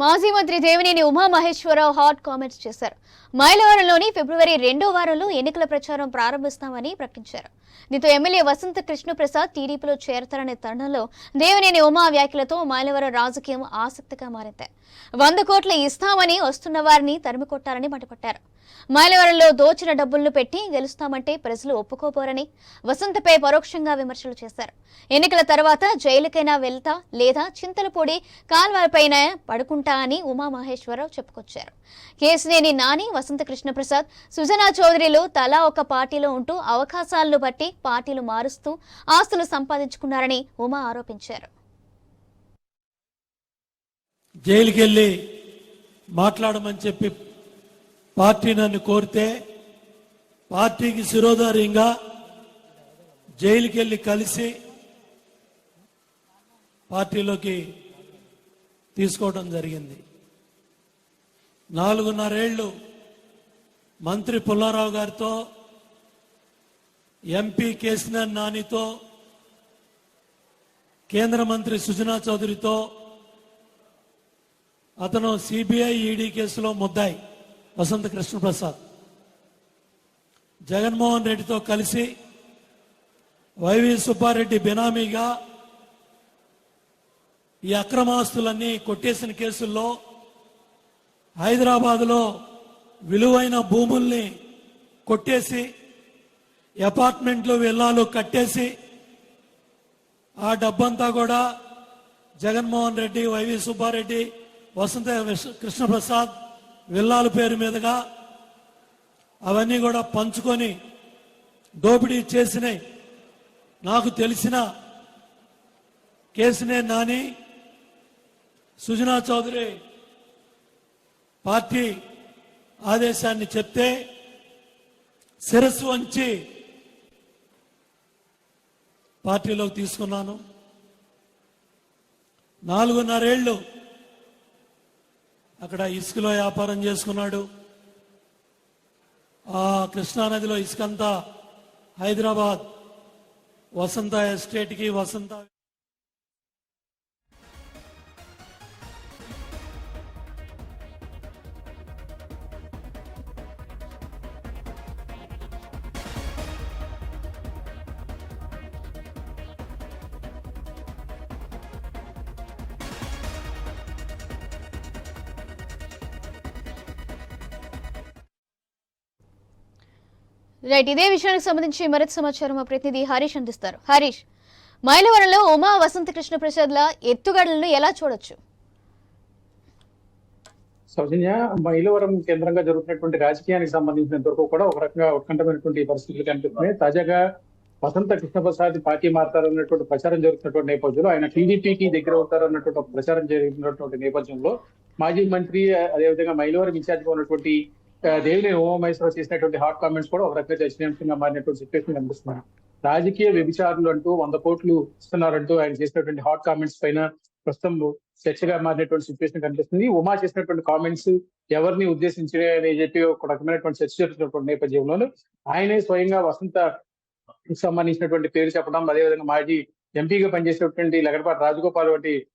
మాజీ మంత్రి Devineni Umamaheswararao hot comments చేశారు. మైలవరంలోని ఫిబ్రవరి రెండో వారంలో ఎన్నికల ప్రచారం ప్రారంభిస్తామని ప్రకటించారు. దీంతో ఎమ్మెల్యే వసంత కృష్ణప్రసాద్ టీడీపీలో చేరతారనే తరుణంలో దేవినేని ఉమా వ్యాఖ్యలతో మైలవరం రాజకీయం ఆసక్తిగా మారింది. వంద కోట్లు ఇస్తామని వస్తున్న వారిని తరిమి కొట్టారని మైలవరంలో దోచిన డబ్బులను పెట్టి గెలుస్తామంటే ప్రజలు ఒప్పుకోపోరని వసంతపై పరోక్షంగా విమర్శలు చేశారు. ఎన్నికల తర్వాత జైలుకైనా వెళ్తా లేదా చింతలపూడి కాల్వలపైన పడుకుంటా అని ఉమామహేశ్వరరావు చెప్పుకొచ్చారు. కేసినేని నాని వసంత కృష్ణప్రసాద్ సుజనా చౌదరిలు తలా ఒక పార్టీలో ఉంటూ అవకాశాలను బట్టి పార్టీలు మారుస్తూ ఆస్తులు సంపాదించుకున్నారని ఉమా ఆరోపించారు. జైలుకెళ్ళి మాట్లాడమని చెప్పి పార్టీ నన్ను కోరితే పార్టీకి శిరోధార్యంగా జైలుకెళ్ళి కలిసి పార్టీలోకి తీసుకోవడం జరిగింది. నాలుగున్నరేళ్ళు మంత్రి పుల్లారావు గారితో ఎంపీ కేసీఆర్ నానితో కేంద్ర మంత్రి సుజనా చౌదరితో అతను సిబిఐ ఈడీ కేసులో ముద్దాయి వసంత కృష్ణప్రసాద్. జగన్మోహన్ రెడ్డితో కలిసి వైవి సుబ్బారెడ్డి బినామీగా ఈ అక్రమాస్తులన్నీ కొట్టేసిన కేసుల్లో హైదరాబాదులో విలువైన భూముల్ని కొట్టేసి అపార్ట్మెంట్లు విల్లాలు కట్టేసి ఆ డబ్బంతా కూడా జగన్మోహన్ రెడ్డి వైవి సుబ్బారెడ్డి వసంత కృష్ణప్రసాద్ విల్లాల పేరు మీదుగా అవన్నీ కూడా పంచుకొని దోపిడీ చేసినాయి నాకు తెలిసిన కేసునే నాని సుజనా చౌదరి పార్టీ ఆదేశాన్ని చెప్తే శిరస్సు వంచి పార్టీలోకి తీసుకున్నాను. నాలుగున్నరేళ్ళు అక్కడ ఇసుకలో వ్యాపారం చేసుకున్నాడు. ఆ కృష్ణానదిలో ఇసుకంతా హైదరాబాద్ వసంత ఎస్టేట్కి వసంత రైట్ ఇదే విషయానికి సంబంధించి మరింత సమాచారం మా ప్రతినిధి హరీష్ అందిస్తారు. హరీష్ మైలవరంలో ఉమా వసంత కృష్ణ ప్రసాద్ల ఎత్తుగడలను ఎలా చూడొచ్చు? సౌజన్య మైలవరం కేంద్రంగా జరుగుతున్నటువంటి రాజకీయానికి సంబంధించినంత వరకు కూడా ఒక రకంగా ఉత్కంఠమైనటువంటి పరిస్థితులు కనిపిస్తున్నాయి. తాజాగా వసంత కృష్ణప్రసాద్ పార్టీ మారుతారన్నటువంటి ప్రచారం జరుగుతున్నటువంటి నేపథ్యంలో ఆయన టీడీపీకి దగ్గర అవుతారన్నటువంటి ప్రచారం జరుగుతున్నటువంటి నేపథ్యంలో మాజీ మంత్రి అదేవిధంగా మైలవరం ఇన్ఛార్జిగా ఉన్నటువంటి దేవిని దేవినేని చేసినటువంటి హాట్ కామెంట్స్ కూడా ఒక రకంగా చర్చనీయాంశంగా మారినటువంటి సిచ్యువేషన్ కనిపిస్తున్నాను రాజకీయ వ్యభిచారులు అంటూ వంద కోట్లు ఇస్తున్నారంటూ ఆయన చేసినటువంటి హాట్ కామెంట్స్ పైన ప్రస్తుతం చర్చగా మారినటువంటి సిచ్యువేషన్ కనిపిస్తుంది. ఉమా చేసినటువంటి కామెంట్స్ ఎవరిని ఉద్దేశించి అని చెప్పి ఒక రకమైనటువంటి చర్చ జరుగుతున్నటువంటి నేపథ్యంలోనూ ఆయనే స్వయంగా వసంత సంబంధించినటువంటి పేరు చెప్పడం అదేవిధంగా మాజీ ఎంపీగా పనిచేసినటువంటి లగడపాటి రాజగోపాల్ వంటి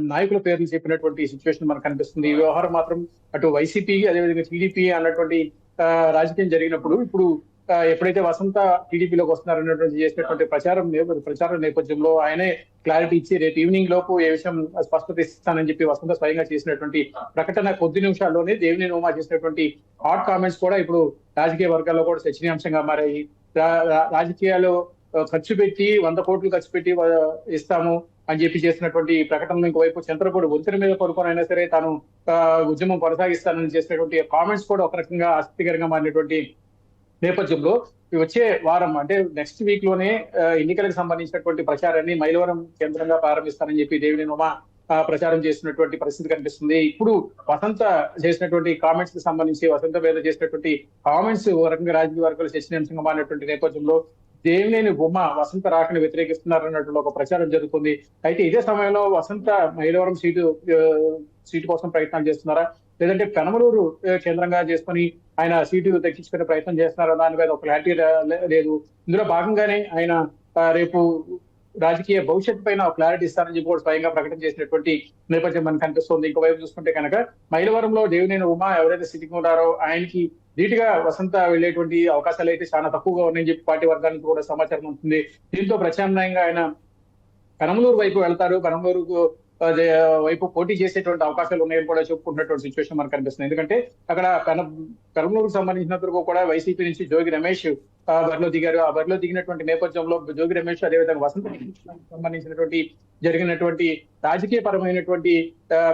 నాయకుల పేర్లు చెప్పినటువంటి సిచ్యువేషన్ మనకు కనిపిస్తుంది. ఈ వ్యవహారం మాత్రం అటు వైసీపీ అదేవిధంగా టీడీపీ అన్నటువంటి రాజకీయం జరిగినప్పుడు ఇప్పుడు ఎప్పుడైతే వసంత టీడీపీలోకి వస్తున్నారన్నటువంటి చేసినటువంటి ప్రచారం ప్రచారం నేపథ్యంలో ఆయనే క్లారిటీ ఇచ్చి రేపు ఈవినింగ్ లోపు ఏ విషయం స్పష్టత ఇస్తానని చెప్పి వసంత స్వయంగా చేసినటువంటి ప్రకటన కొద్ది నిమిషాల్లోనే దేవినేని ఉమా చేసినటువంటి హాట్ కామెంట్స్ కూడా ఇప్పుడు రాజకీయ వర్గాల్లో కూడా చర్చనీయాంశంగా మారాయి. రా- రాజకీయాలు ఖర్చు పెట్టి వంద కోట్లు ఖర్చు పెట్టి ఇస్తాము అని చెప్పి చేసినటువంటి ప్రకటనలు ఇంకోవైపు చంద్రపూడి ఒత్తిడి మీద పడుకొని అయినా సరే తాను ఉద్యమం కొనసాగిస్తానని చేసినటువంటి కామెంట్స్ కూడా ఒక రకంగా ఆసక్తికరంగా మారినటువంటి నేపథ్యంలో వచ్చే వారం అంటే నెక్స్ట్ వీక్లోనే ఎన్నికలకు సంబంధించినటువంటి ప్రచారాన్ని మైలవరం కేంద్రంగా ప్రారంభిస్తానని చెప్పి దేవిని ఉమా ప్రచారం చేసినటువంటి పరిస్థితి కనిపిస్తుంది. ఇప్పుడు వసంత చేసినటువంటి కామెంట్స్కి సంబంధించి వసంత మీద చేసినటువంటి కామెంట్స్ ఓ రకంగా రాజకీయ వర్గాలు చర్చనీయాంశంగా మారినటువంటి నేపథ్యంలో దేవినేని బొమ్మ వసంత రాకని వ్యతిరేకిస్తున్నారన్నటువంటి ఒక ప్రచారం జరుగుతుంది. అయితే ఇదే సమయంలో వసంత మైలవరం సీటు సీటు కోసం ప్రయత్నాలు చేస్తున్నారా? లేదంటే పెనమలూరు కేంద్రంగా చేసుకొని ఆయన సీటు దక్కించుకునే ప్రయత్నం చేస్తున్నారా? దాని మీద ఒక క్లారిటీ లేదు. ఇందులో భాగంగానే ఆయన రేపు రాజకీయ భవిష్యత్తు పైన క్లారిటీ ఇస్తారని చెప్పి కూడా స్వయంగా ప్రకటన చేసినటువంటి నేపథ్యం మనకు కనిపిస్తుంది. ఇంకోవైపు చూసుకుంటే కనుక మైలవరంలో దేవినేని ఉమా ఎవరైతే సిట్టింగ్ ఉన్నారో ఆయనకి ధీటుగా వసంత వెళ్ళేటువంటి అవకాశాలు అయితే చాలా తక్కువగా ఉన్నాయని చెప్పి పార్టీ వర్గానికి కూడా సమాచారం ఉంటుంది. దీంతో ప్రత్యామ్నాయంగా ఆయన కనమలూరు వైపు వెళ్తారు. కనమలూరుకు వైపు పోటీ చేసేటువంటి అవకాశాలు ఉన్నాయని కూడా చెప్పుకుంటున్నటువంటి సిచ్యువేషన్ మనకు కనిపిస్తుంది. ఎందుకంటే అక్కడ కన కర్నూలుకు సంబంధించినంత వరకు కూడా వైసీపీ నుంచి జోగి రమేష్ బరిలో దిగారు ఆ బరిలో దిగినటువంటి నేపథ్యంలో జోగి రమేష్ అదేవిధంగా వసంత సంబంధించినటువంటి జరిగినటువంటి రాజకీయ పరమైనటువంటి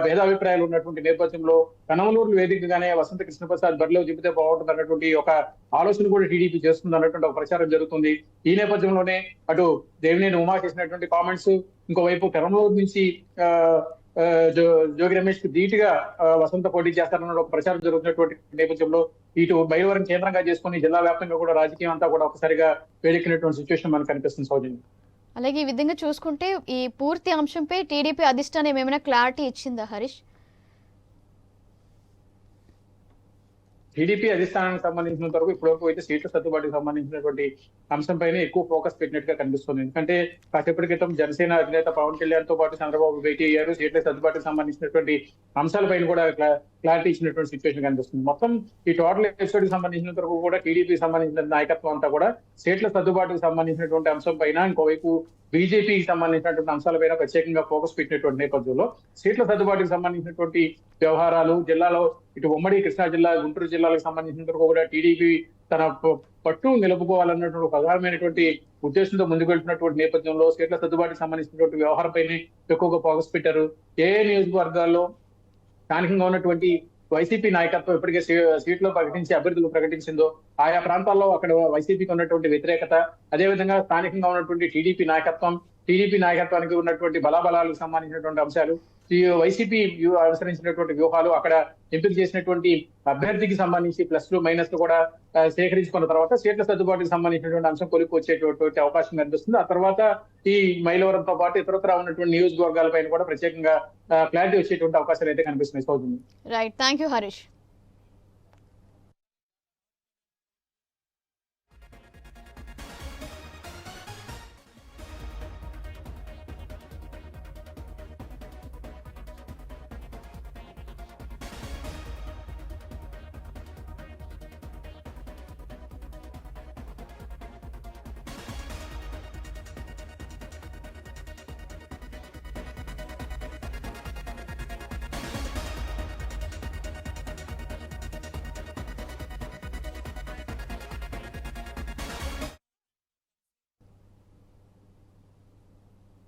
భేదాభిప్రాయాలు ఉన్నటువంటి నేపథ్యంలో కనమలూరు వేదికగానే వసంత కృష్ణప్రసాద్ బరిలో దిగితే బాగుంటుంది అన్నటువంటి ఒక ఆలోచన కూడా టీడీపీ చేస్తుంది అన్నటువంటి ఒక ప్రచారం జరుగుతుంది. ఈ నేపథ్యంలోనే అటు దేవినేని ఉమా చేసినటువంటి కామెంట్స్ ఇంకోవైపు కనమలూరు నుంచి ఆ, జోగి రమేష్కు ధీటుగా వసంత పోటీ చేస్తారన్న ఒక ప్రచారం జరుగుతున్నటువంటి నేపథ్యంలో ఇటు బయలువరం కేంద్రంగా చేసుకుని జిల్లా వ్యాప్తంగా కూడా రాజకీయం అంతా కూడా ఒకసారిగా వేడెక్కినటువంటి సిచ్యువేషన్ మనకు కనిపిస్తుంది సౌజన్య. అలాగే ఈ విధంగా చూసుకుంటే ఈ పూర్తి అంశంపై టీడీపీ అధిష్టానం ఏమైనా క్లారిటీ ఇచ్చిందా హరీష్? టీడీపీ అధిష్టానానికి సంబంధించిన వరకు ఇప్పటివరకు అయితే సీట్ల సర్దుబాటుకు సంబంధించినటువంటి అంశంపైనే ఎక్కువ ఫోకస్ పెట్టినట్టుగా కనిపిస్తుంది. ఎందుకంటే కాసేపటి క్రితం జనసేన అధినేత పవన్ కళ్యాణ్తో పాటు చంద్రబాబు భేటీ అయ్యారు. సీట్ల సర్దుబాటుకు సంబంధించినటువంటి అంశాలపైన కూడా క్లారిటీ ఇచ్చినటువంటి సిచ్యువేషన్ కనిపిస్తుంది. మొత్తం ఈ టోటల్ ఎపిసోడ్కి సంబంధించిన వరకు కూడా టీడీపీ సంబంధించిన నాయకత్వం అంతా కూడా సీట్ల సర్దుబాటుకు సంబంధించినటువంటి అంశం పైన ఇంకోవైపు బీజేపీకి సంబంధించినటువంటి అంశాలపైన ప్రత్యేకంగా ఫోకస్ పెట్టినటువంటి నేపథ్యంలో సీట్ల సర్దుబాటుకు సంబంధించినటువంటి వ్యవహారాలు జిల్లాలో ఇటు ఉమ్మడి కృష్ణా జిల్లా గుంటూరు జిల్లాలకు సంబంధించినంత కూడా టీడీపీ తన పట్టు నిలుపుకోవాలన్నటువంటి ఒక ప్రధానమైనటువంటి ఉద్దేశంతో ముందుకు వెళ్తున్నటువంటి నేపథ్యంలో సీట్ల సర్దుబాటుకు సంబంధించినటువంటి వ్యవహారంపైనే ఎక్కువగా ఫోకస్ పెట్టారు. ఏ ఏ నియోజకవర్గాల్లో స్థానికంగా ఉన్నటువంటి వైసీపీ నాయకత్వం ఇప్పటికే సీ- సీట్లో ప్రకటించి అభ్యర్థులు ప్రకటించిందో ఆయా ప్రాంతాల్లో అక్కడ వైసీపీకి ఉన్నటువంటి వ్యతిరేకత అదేవిధంగా స్థానికంగా ఉన్నటువంటి టీడీపీ నాయకత్వం టీడీపీ నాయకత్వానికి ఉన్నటువంటి బలాబలాలకు సంబంధించినటువంటి అంశాలు ఈ వైసీపీ అనుసరించినటువంటి వ్యూహాలు అక్కడ ఎంపిక చేసినటువంటి అభ్యర్థికి సంబంధించి ప్లస్ మైనస్లు కూడా సేకరించుకున్న తర్వాత సీట్ల సర్దుబాటుకు సంబంధించినటువంటి అంశం కొలిపి వచ్చేటటువంటి అవకాశం కనిపిస్తుంది. ఆ తర్వాత ఈ మైలవరంతో పాటు ఇతరత్ర ఉన్నటువంటి నియోజకవర్గాలపైన కూడా ప్రత్యేకంగా క్లారిటీ వచ్చేటువంటి అవకాశాలు అయితే కనిపిస్తున్నాయి. Soujanya right thank you Harish